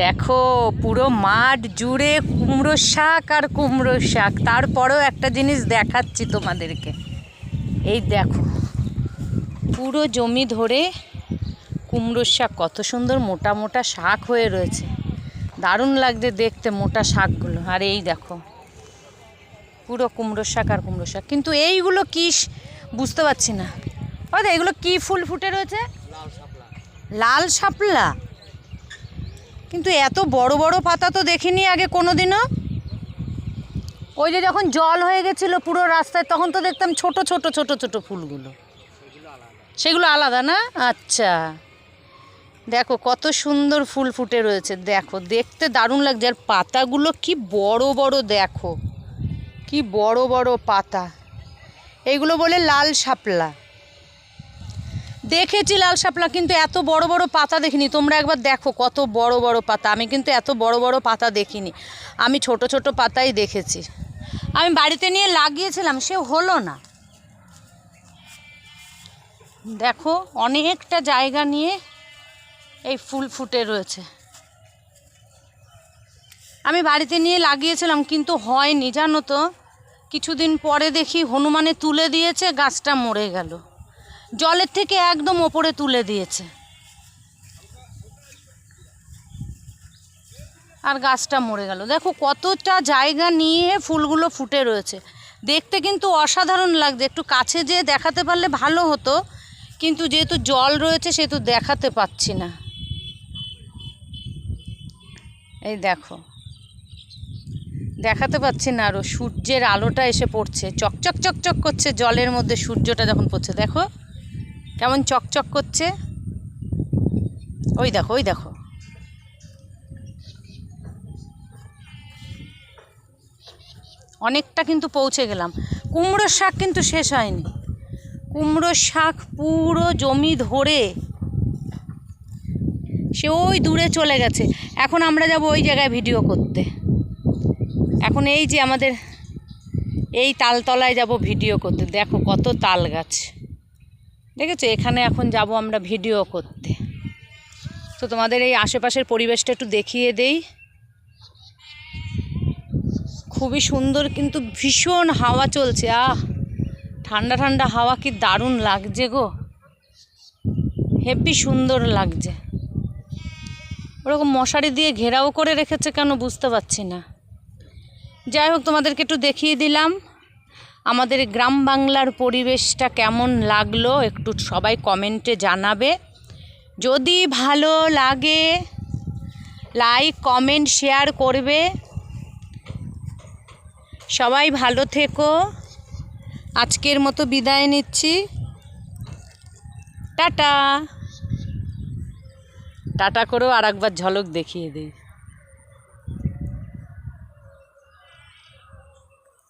দেখো পুরো মাঠ জুড়ে কুমড়ো শাক আর কুমড়ো শাক। তারপরেও একটা জিনিস দেখাচ্ছি তোমাদেরকে। এই দেখো পুরো জমি ধরে কুমড়োর শাক কত সুন্দর মোটা মোটা শাক হয়ে রয়েছে। দারুণ লাগছে দেখতে মোটা শাকগুলো। আর এই দেখো পুরো কুমড়োর শাক আর কুমড়ো শাক। কিন্তু এইগুলো কি বুঝতে পারছি না। ও এগুলো কি ফুল ফুটে রয়েছে? লাল শাপলা? কিন্তু এত বড় বড় পাতা তো দেখিনি আগে কোনো দিনও ওই যে যখন জল হয়ে গেছিল পুরো রাস্তায়, তখন তো দেখতাম ছোট ছোট ছোট ছোট ফুলগুলো। সেগুলো আলাদা না? আচ্ছা। দেখো, কত সুন্দর ফুল ফুটে রয়েছে। দেখো, দেখতে দারুণ লাগছে। আর পাতাগুলো কি বড় বড়, দেখো। কি বড় বড় পাতা। এইগুলো বলে লাল শাপলা। দেখেছি লাল শাপলা, কিন্তু এত বড় বড় পাতা দেখিনি। তোমরা একবার দেখো কত বড় বড় পাতা। আমি কিন্তু এত বড় বড় পাতা দেখিনি। আমি ছোট ছোট পাতাই দেখেছি। আমি বাড়িতে নিয়ে লাগিয়েছিলাম, সে হলো না। দেখো, অনেকটা জায়গা নিয়ে এই ফুল ফুটে রয়েছে। আমি বাড়িতে নিয়ে লাগিয়েছিলাম, কিন্তু হয়নি। জানো তো, কিছুদিন পরে দেখি হনুমানে তুলে দিয়েছে, গাছটা মরে গেল। জলের থেকে একদম ওপরে তুলে দিয়েছে। আর গাছটা মরে গেল। দেখো কতটা জায়গা নিয়ে ফুলগুলো ফুটে রয়েছে। দেখতে কিন্তু অসাধারণ লাগছে। একটু কাছে যেয়ে দেখাতে পারলে ভালো হতো, কিন্তু যেহেতু জল রয়েছে সেহেতু দেখাতে পাচ্ছি না। এই দেখো। দেখাতে পাচ্ছি না আরও সূর্যের আলোটা এসে পড়ছে। চকচক চকচক করছে জলের মধ্যে সূর্যটা যখন পড়ছে। দেখো। কেমন চকচক করছে? ওই দেখো ওই দেখো। অনেকটা কিন্তু পৌঁছে গেলাম। কুমড়োর শাক কিন্তু শেষ হয়নি। কুমড়োর শাক পুরো জমি ধরে সে ওই দূরে চলে গেছে। এখন আমরা যাব ওই জায়গায় ভিডিও করতে। এখন এই যে আমাদের এই তালতলায় যাব ভিডিও করতে। দেখো কত তাল গাছ। দেখেছ? এখানে এখন যাব আমরা ভিডিও করতে। তো তোমাদের এই আশেপাশের পরিবেশটা একটু দেখিয়ে দেই। খুবই সুন্দর কিন্তু ভীষণ হাওয়া চলছে। আহ! ঠান্ডা ঠান্ডা হাওয়া কি দারুণ লাগছে গো। হেব্বি সুন্দর লাগছে। ওরকম মশারি দিয়ে ঘেরাও করে রেখেছে কেন বুঝতে পারছি না। যাই হোক, তোমাদেরকে একটু দেখিয়ে দিলাম। আমাদের গ্রাম বাংলার পরিবেশটা কেমন লাগল একটু সবাই কমেন্টে জানাবে। যদি ভালো লাগে লাইক কমেন্ট শেয়ার করবে। সবাই ভালো থেকো। আজকের মতো বিদায় নিচ্ছি। টাটা। টাটা করেও আর একবার ঝলক দেখিয়ে দিই।